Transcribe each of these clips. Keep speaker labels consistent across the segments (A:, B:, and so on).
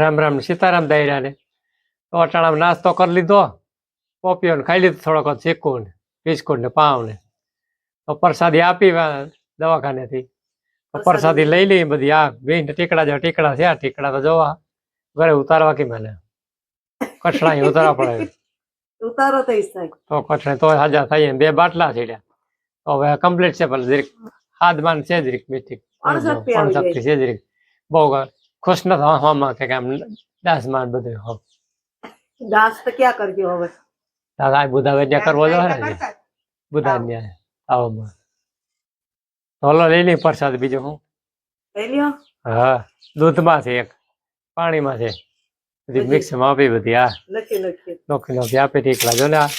A: રામ રામ સીતારામ દાયરાને. તો અટાણામાં નાસ્તો કરી લીધો. પોપીઓ ને ખાઈ લીધું થોડોક ચીકુ ને બિસ્કુટ ને પાવ ને. તો પ્રસાદી આપી દવાખાનેથી. પ્રસાદી? લઈ લઈ બધી આ બેન ટીકડા જો ટીકડા છે આ ટીકડા તો જોવા. ઘરે ઉતારવા કે મને? કઠણા ઉતારવા પડે.
B: ઉતારો તો થાય
A: તો કચડા તો હાજર થઈ બે બાટલા છેડ્યા તો હવે કમ્પ્લીટ છે પણ જરીક. હાથમાં છે જરીક મીઠી.
B: પણ શક્તિ આવી જાય.
A: શક્તિ છે જરીક. બહુ ખુશ નથી હવામાં કે આમ દાસમાં બધું હો.
B: દાસ તો ક્યાં કરજો હવે?
A: દાદા બુધા વેદ્યા કરવો જો હે બુધા ન્યાય. આવામાં તોલો લઈ લઈ પ્રસાદ બીજું હું.
B: લઈ લ્યો.
A: હા દૂધમાં છે એક પાણીમાં છે. બધી મિક્સમાં આપી બધી આ
B: લખી લખી.
A: લખી લખી આપી ઠીક લાગ્યો ને આ.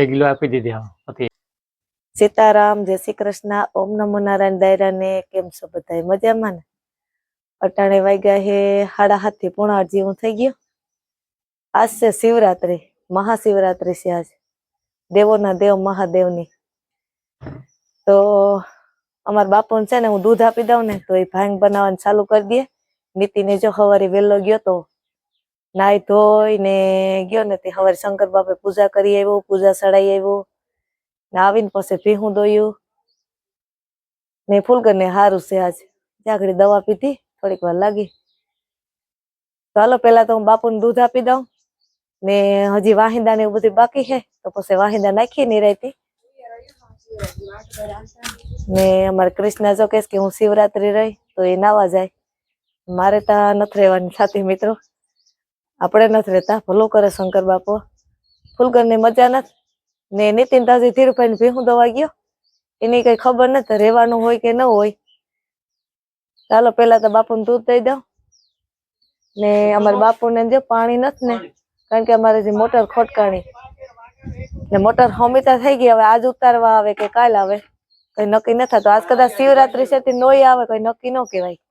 A: એક કિલો આપી દીધી હા.
C: સીતારામ, જય શ્રી કૃષ્ણ, ઓમ નમો નારાયણ દાયરાને, કેમ છો બધા મજામાં ને? અટાણે વાગ્યા હે, હાડા હાથથી પોણા હું થઈ ગયું. આજ છે શિવરાત્રી, મહાશિવરાત્રી છે આજ. દેવોના દેવ, મહાદેવની. તો અમારા બાપુને છે ને હું દૂધ આપી દઉં ને, તો એ ભાંગ બનાવવાનું ચાલુ કરી દે. નીતિને જો સવારે વહેલો ગયો તો નાઈ ધોઈ ને ગયો ને, તે સવારે શંકર બાપે પૂજા કરી આવ્યો, પૂજા ચડાઈ આવ્યો. ને આવીને પછી ભીહું દોયું. ને ફૂલગરને હારું છે આજ. જાગડી દવા પીધી, થોડીક વાર લાગી. ચાલો પેલા તો હું બાપુને દૂધ આપી દઉં. ને હજી વાહિંદા ને એવું બધું બાકી છે, તો પછી વાહિંદા નાખી નિરાયતી. ને અમારે કૃષ્ણ જો કહેશ કે હું શિવરાત્રી રહી, તો એ નાવા જાય. મારે ત્યાં નથી રહેવાની સાથી મિત્રો. આપણે નથી રહેતા, ભલું કરે શંકર બાપુ. ફૂલગરની મજા નથી. ને નીતિન તાજી ધીરુભાઈ ને ભેહું દવા ગયો. એની કઈ ખબર નથી રહેવાનું હોય કે ન હોય. ચાલો પેલા તો બાપુને દૂધ દઈ દઉં. ને અમારા બાપુને જો પાણી નથી ને, કારણ કે અમારે જે મોટર ખોટકાણી. ને મોટર હમીતા થઈ ગઈ, હવે આજ ઉતારવા આવે કે કાલ આવે. કઈ નક્કી ન થતું આજ કદાચ શિવરાત્રી છે તે નોય આવે, કઈ નક્કી ન કહેવાય.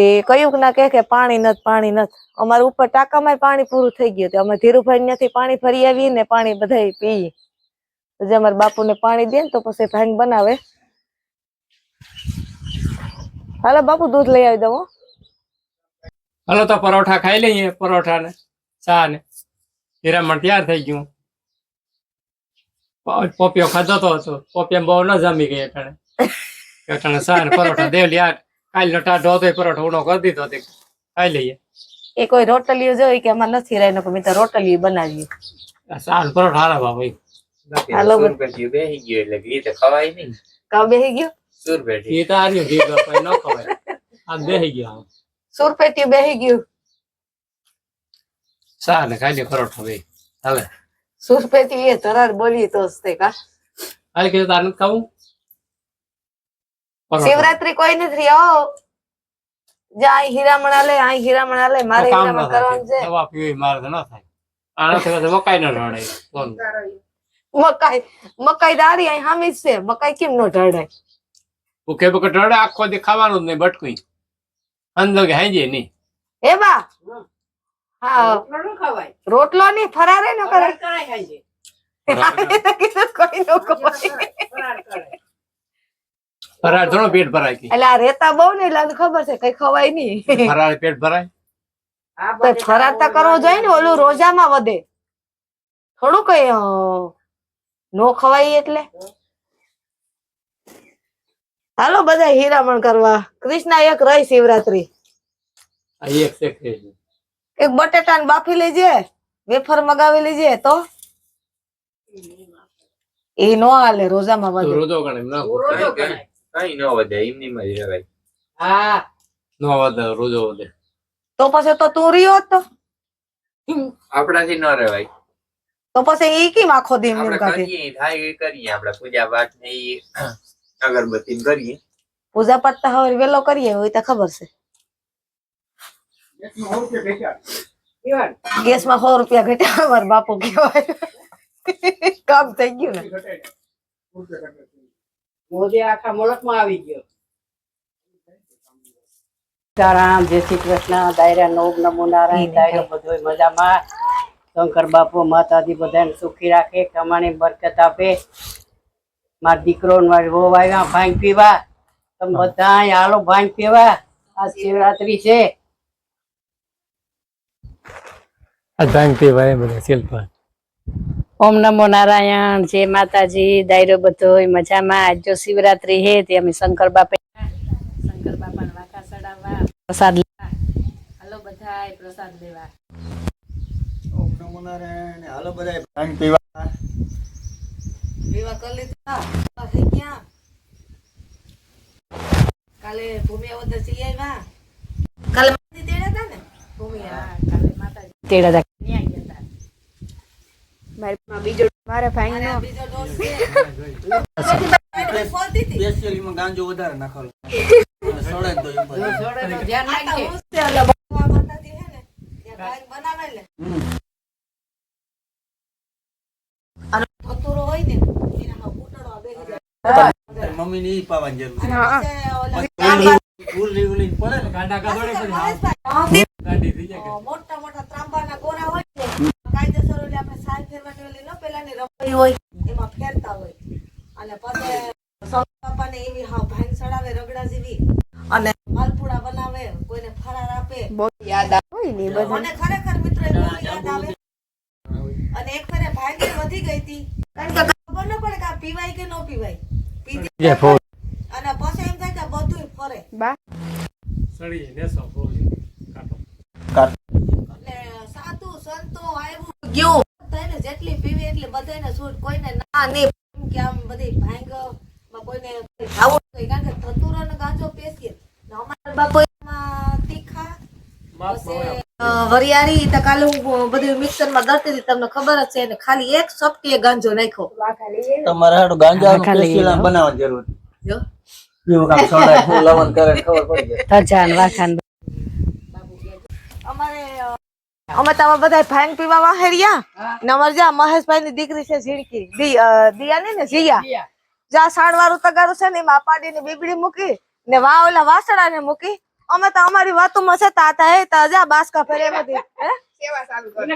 C: તે કયું ના કહે કે પાણી નથી પાણી નથી. અમારે ઉપર ટાંકામાં પાણી પૂરું થઈ ગયું અમે ધીરુભાઈ ત્યાંથી પાણી ફરી આવીએ ને પાણી બધા પીએ. જે અમારા બાપુને પાણી દે ને તો પછી ભાંગ બનાવે. હાલો બાપુ દૂધ લઈ આવી દઉં
A: હાલો તો પરોઠા ખાઈ લઈએ પરોઠા ને ચા ને હીરામણ તૈયાર થઈ ગયું. પોપિયો ખાધો તો હતો. પોપિયા બહુ ન જમી ગઈ અટાણે. અટાણે ચા પરોઠા દેવ યાર કાલ લટા એ પરોઠો ઉનો કરી દીધો તે. ખાઈ લઈએ.
C: એ કોઈ રોટલીઓ જોઈ કે આમાં નથી રહી મેં તો રોટલી બનાવી
A: સાલ પર હારા ભાઈ
C: હાલો બધ-
D: ગયો એટલે ઘી તો ખવાય નહીં.
C: કા બેહી ગયો?
D: સુરપેટી
A: એ તો આર્યું ઘી તો પછી ન ખવાય. આ બેહી ગયો
C: સુરપેટીયું બેહી ગયું?
A: ચા ને પરોઠો બે પરોઠા ભાઈ. હવે
C: સુરપેટી એ તરાર બોલી તો સ્તે તે કા.
A: હાલ કે તાર નથી ખાવું.
C: શિવરાત્રી કોઈ નથી આવો જ્યાં હીરામણા લે અહીં હીરામણા લે મારે હીરામણ કરવાનું છે.
A: દવા પીવી મારે ન થાય. આનાથી મકાઈ ન રડાય.
C: મકાઈ મકાઈ દારી અહીં હામી છે. મકાઈ કેમ ન ઢળાય?
A: ભૂખે ભૂખે ઢળે આખો દી ખાવાનું જ નહીં બટકું. અંદર કે હાંજે નહીં.
C: એ બા? હા.
B: ખવાય.
C: રોટલો ની ફરારે ન કરે કોઈ નો ખવાય.
A: ફરાળ થોડો પેટ ભરાય
C: એટલે આ રેતા બહુ ને એટલે ખબર છે કઈ ખવાય નહીં.
A: ફરાળ પેટ ભરાય?
C: તો ફરાર તો કરવો જોઈએ ને ઓલું રોજામાં વધે. થોડું કઈ નો ખવાય એટલે. હાલો બધા હીરામણ કરવા. કૃષ્ણ એક રહી શિવરાત્રી.
A: એક
C: બટેટા ને બાફી લેજે વેફર મગાવી લેજે તો. એ નો હાલે રોજામાં વધે.
A: રોજો ગણે ન
D: કઈ ન વધે એમની માં જ રહેવાય
B: હા.
A: ન વધે રોજો વધે.
C: તો પછી તો તું રહ્યો તો.
D: આપણાથી ન રહેવાય
C: તો પછી એ કેમ આખો દી એમ
D: કરીએ થાય એ કરીએ આપણે પૂજા પાઠ ને એ અગરબત્તી ને કરીએ.
C: પૂજા પાઠ તો હવે વેલો કરીએ હોય તો ખબર છે. ગેસમાં સો રૂપિયા ઘટ્યા મારા બાપુ કહેવાય. કામ થઈ ગયું ને.
B: મોદી આખા મુલકમાં આવી ગયો. સીતારામ જય શ્રી કૃષ્ણ દાયરા નોબ નમો નારાયણ દાયરો બધો મજામાં. શંકર બાપુ માતાજી બધાને સુખી રાખે કમાણી બરકત આપે. મારો દીકરો ને મારી વહુ આવ્યા ભાંગ પીવા. તમે બધા હાલો ભાંગ પીવા. આ શિવરાત્રી છે.
A: ભાંગ એ બધા શિલ્પા
B: ઓમ નમો નારાયણ જય માતાજી દાયરો બધો મજામાં. આજ જો શિવરાત્રી હે તે અમે શંકર બાપે શંકર બાપાને વાંકા ચડાવવા. પ્રસાદ લેવા. હાલો બધા પ્રસાદ લેવા.
E: ઓમ નમો નારાયણ હાલો બધાય પાણી પીવા.
C: પીવા કરી લીધા. થઈ ગયા. કાલે ભૂમિ અવતર જઈ આવ્યા. કાલે માતાજી તેડા હતા ને? ભૂમિ
B: હા, કાલે માતાજી. તેડા તા.
C: અને બીજો ડોઝ છે
E: સ્પેશિયલીમાં ગાંજો વધારે નાખેલો સડે તો
B: ધ્યાન રાખજે.
C: બનાવે અને હોય ને.
E: તારી પાવાની જરૂર છે.
C: ઓલા
E: ફૂલ પડે ને
A: ગાંડા
C: મોટા મોટા ત્રાંબાના ગોરા હોય ને કાયદેસર ઓલી આપણે સાલ ફેરવાની ઓલી ન પેલાની રમણી હોય એમાં ફેરતા હોય અને પછી શંકર બાપાને એવી હાવ ભાંગ ચડાવે રગડા જેવી અને માલપુડા બનાવે કોઈને ફરાર આપે. મને ખરેખર મિત્રો યાદ આવે. અને એક ફેરે ભાગે વધી ગઈ હતી. કારણ કે ખબર ન પડે કે આ પીવાય કે ન પીવાય. પીધી અને પછી એમ થાય કે બધું ફરે.
A: સડી નેસો કાટો. કાટ.
C: એટલે સાધુ સંતો આવ્યું ગયો. તને જેટલી પીવી એટલી બધાને છૂટ કોઈને ના ને એમ કે આમ બધી ભાંગમાં કોઈને નહીં. કારણ કે ધતુરો ને ગાંજો પેસીએ. ને અમારા બાપુ એમાં તીખા પછી અ, વરિયાળી તો કાલે હું બધું મિક્સરમાં દળતી હતી તમને ખબર જ છે ને ખાલી એક સપટી ગાંજો નાખ્યો.
E: તમારે હાટુ ગાંજાનું
B: ખાલી
E: સ્પેશિયલ આમ બનાવવાની જરૂર
C: જો.
E: એવું કામ સડાય ફૂલ લવણ કરે ખબર પડી જાય.
B: ધજાન વાખાન
C: અમારે અમે તમે બધા ભાંગ પીવા વાહેરિયા ને અમારે જ્યાં મહેશભાઈ ની દીકરી છે ઝીણકી દિયાની ને જીયા જ્યાં સાડવાળું તગારું છે ને એમાં પાડી ની બીબડી મૂકી ને વા ઓલા વાસડા ને મૂકી. અમે તો અમારી વાતોમાં છે તાતા હે તાજા બાસકા ફેરે એમ બધી હે?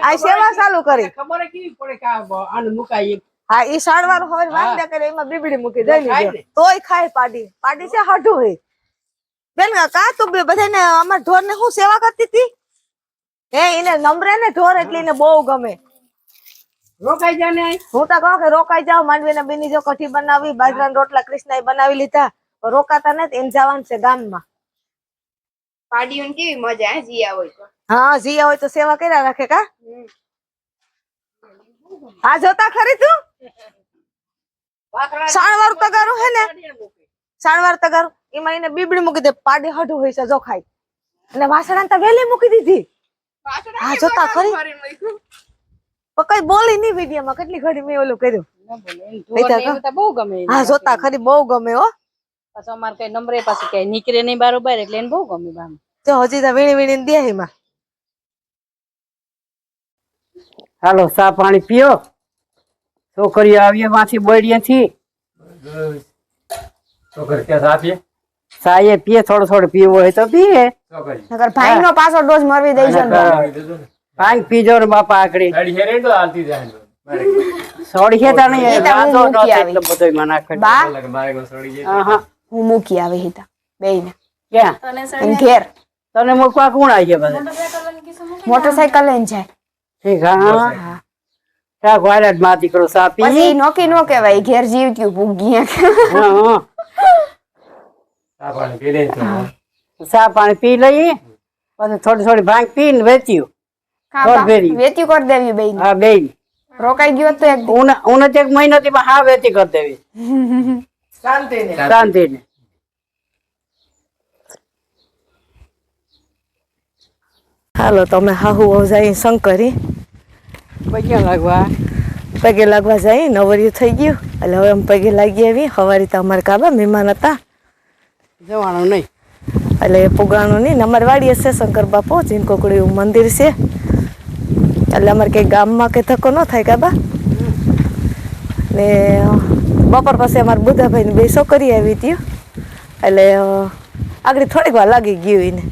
C: આ સેવા ચાલુ કરી.
B: ખબર કેવી પડે કે આને મુકાય
C: હા ઈ સાડવાર હોય હવે વાંદા કરે એમાં બીબડી મૂકી દઈ
B: ખાય
C: તોય ખાય પાડી. પાડી છે હાઢું હે. બેન કા તું બે બધાને અમાર ઢોર ને હું સેવા કરતી હતી હે એને નમરે ને ઢોર એટલે એને બહુ ગમે.
B: રોકાઈ જાને
C: હું તો કહું કે રોકાઈ જાઓ માંડવી ને બેની જો કઠી બનાવી બાજરાના રોટલા કૃષ્ણ બનાવી લીધા. રોકાતા નથી એને જવાનું છે ગામમાં.
F: પાડીઓને કેવી મજા હે જીયા હોય તો.
C: હા જીયા હોય તો સેવા કર્યા રાખે કા? હા જોતા ખરી તું? સાણવાર તગારું હે ને? સાણવાર તગારું? એમાં એને બીબડી મૂકી દે પાડી હડું હોય છે જોખાય. અને વાસણા તો વેલી મૂકી દીધી. હા, જોતા ખરી. કઈ બોલી નહીં વિડીયોમાં કેટલી ઘડી મેં ઓલું કર્યું.
B: બહુ ગમે
C: હા જોતા ખરી બહુ ગમે હો.
B: પાછો અમારે કઈ નંબરે પાછું કઈ નીકળે નહીં બરોબર એટલે એને બહુ ગમે બામ
C: તો હજી તો વીણી વીણી દે એમાં
B: હાલો સા પાણી પીઓ. છોકરીઓ આવીએ માંથી બોડીએથી.
A: છોકરી ક્યાં આપીએ
B: ચા એ પીએ થોડો થોડો પીવો હોય તો પીએ.
F: નકર ભાઈ નો પાછો ડોઝ મરવી દઈ છે
B: ભાઈ પીજો ને બાપા આકડી
A: ગાડી હેરે તો હાલતી જાય
B: સોડી હે નહીં
F: એ તો હું
B: વાંધો
F: મૂકી
B: નહોતો
F: આવી.
B: એટલો બધો માં નાખે.
F: બા?
A: મારે સોડી સડી જાય.
F: હું મૂકી આવી હતા. બેયને.
B: ક્યાં?
F: ઘેર.
B: તને મૂકવા કોણ આવી બધા?
F: મોટરસાયકલ લઈને જાય.
B: ઠીક હા
F: હા.
B: ક્યાં ગોળા માં દીકરો ચા
F: પછી
B: પી
F: નોકી નો કહેવાય ઘેર જીવત્યું ભૂગી
B: હા હા.
A: ચા પાણી પી લે તો
B: ચા પાણી પી લઈએ પછી થોડી થોડી ભાંગ પીને વેચ્યું. ઘર
F: કરી દેવી બેન
B: હા બેન
F: રોકાઈ ગયો તો એક દી.
B: ઉન ઉન એક મહિનો થી હા વેચી કરી દેવી. શાંતિ ને
C: હાલો તમે હાહુ જાય શંકરી.
B: પગે લાગવા.
C: પગે લાગવા જઈ નવરિયું થઈ ગયું. એટલે હવે અમે પગે લાગી આવી હવારી તો અમારે કાબા મહેમાન હતા.
B: જવાનું નહીં.
C: એટલે એ પુગાણું નહીં. ને અમારી વાડીએ છે શંકર બાપુ જીનકોકડી એવું મંદિર છે. એટલે અમારે કંઈ ગામમાં કે ધક્કો ન થાય કાબા. ને બપોર પાસે અમારે બુધાભાઈને બે છોકરી આવી હતી એટલે આગળ થોડીક વાર લાગી ગયું એને.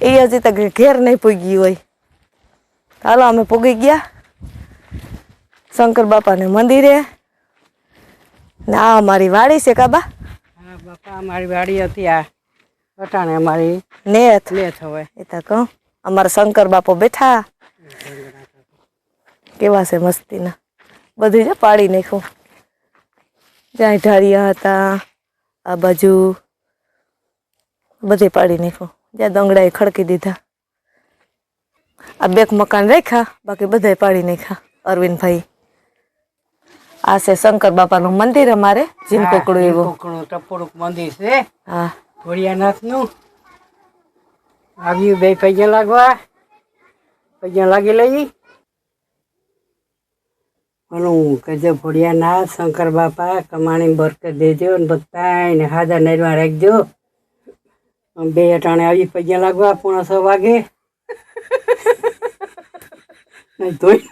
C: એ હજી તક ઘેર નહીં પૂગી હોય. હાલો અમે પૂગી ગયા. શંકર બાપાને મંદિરે. ને આ અમારી વાડી છે કાબા
B: હા બાપા અમારી વાડી હતી આ અટાણે અમારી
C: નેથ
B: નેથ હવે.
C: એ તો કહું અમારા શંકર બાપો બેઠા. કેવા છે મસ્તીના. બધું જ પાડી નાખ્યું. જ્યાં ઢાળિયા હતા આ બાજુ બધે પાડી નાખ્યું. જ્યાં દંગડાએ ખડકી દીધા. આ બેક મકાન રાખ્યા બાકી બધાય પાડી નાખ્યા અરવિંદભાઈ. આ છે શંકર બાપાનું મંદિર અમારે જીમ કોકડું એવું.
B: ટપોડું મંદિર છે.
C: હા.
B: ભોળિયાનાથનું. આવ્યું બે પૈયા લાગવા. પૈયા લાગી લઈ. પણ હું કહેજો ભોળિયા ના શંકર બાપા કમાણી બરકત દેજો ને બધાને હાજર નરમાં રાખજો. બે અટાણે આવી પૈયા લાગવા પોણા છ વાગે. ધોઈ